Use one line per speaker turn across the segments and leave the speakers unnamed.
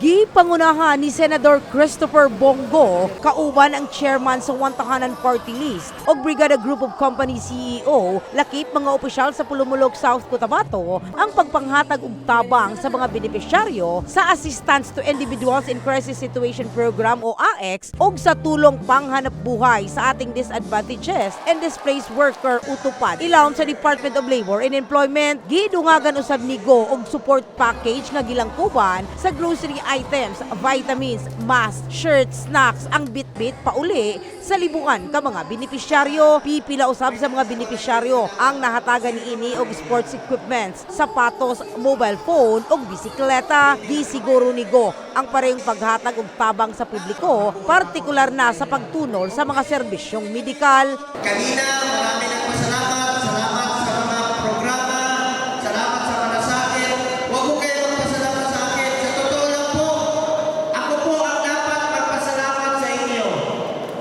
Gipangunahan ni Senador Christopher Bongo, kauban ang chairman sa Wantahanan Party List o Brigada Group of Company CEO, lakip mga opisyal sa Pulumulok, South Cotabato, ang pagpanghatag og tabang sa mga benepisyaryo sa Assistance to Individuals in Crisis Situation Program o AX og sa tulong panghanap buhay sa ating disadvantages and displaced worker utupad. Ilawom sa Department of Labor and Employment, gidungagan usab ni Go og support package nga gilangkuban sa grocery items, vitamins, mask, shirts, snacks ang bitbit pauli sa libuan ka mga benepisyaryo. Pipila usab sa mga benepisyaryo ang nahatagan ni ini og sports equipments, sapatos, mobile phone ug bisikleta. Di siguro ni Go ang parehong paghatag og tabang sa publiko, partikular na sa pagtunol sa mga serbisyong medikal.
Kanina, marami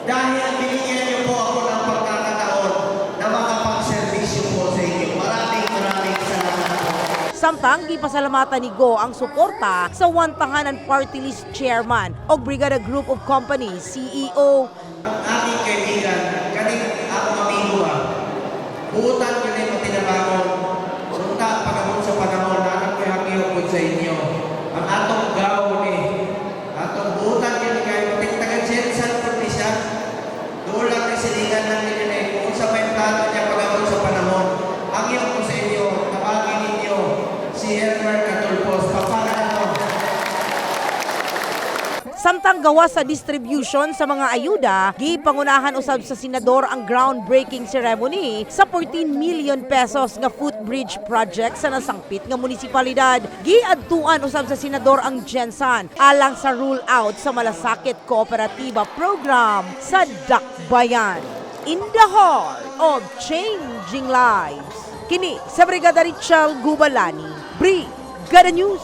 Dahil binigyan niyo po ako ng pagkakataon na makapagservisyo po sa inyo. Maraming maraming salamat po.
Samtang gipasalamatan ni Go ang suporta sa Wantahanan Party List Chairman o Brigada Group of Companies CEO.
Ang aking kaibigan, kaning ako amigo ah. Buutan ko na yung tinabangon. Unta, pagabot sa panahon, anak ko hakiyo po sa inyo. Ang atong gawon eh. Atong buutan ko ni kayo. Matintagan siya sa probinsya. Doon silingan ng sa may plano niya pagabot. Ang iyo ko sa inyo, si Edward Catulpos. Papalaan.
Samtang gawa sa distribution sa mga ayuda, gipangunahan usab sa senador ang groundbreaking ceremony sa 14 million pesos nga footbridge project sa nasangpit nga munisipalidad. Giadtuan usab sa senador ang Gensan alang sa rule out sa Malasakit Kooperatiba Program sa Dakbayan. In the heart of changing lives. Kini sa Brigada Richel Gubalani, Brigada News.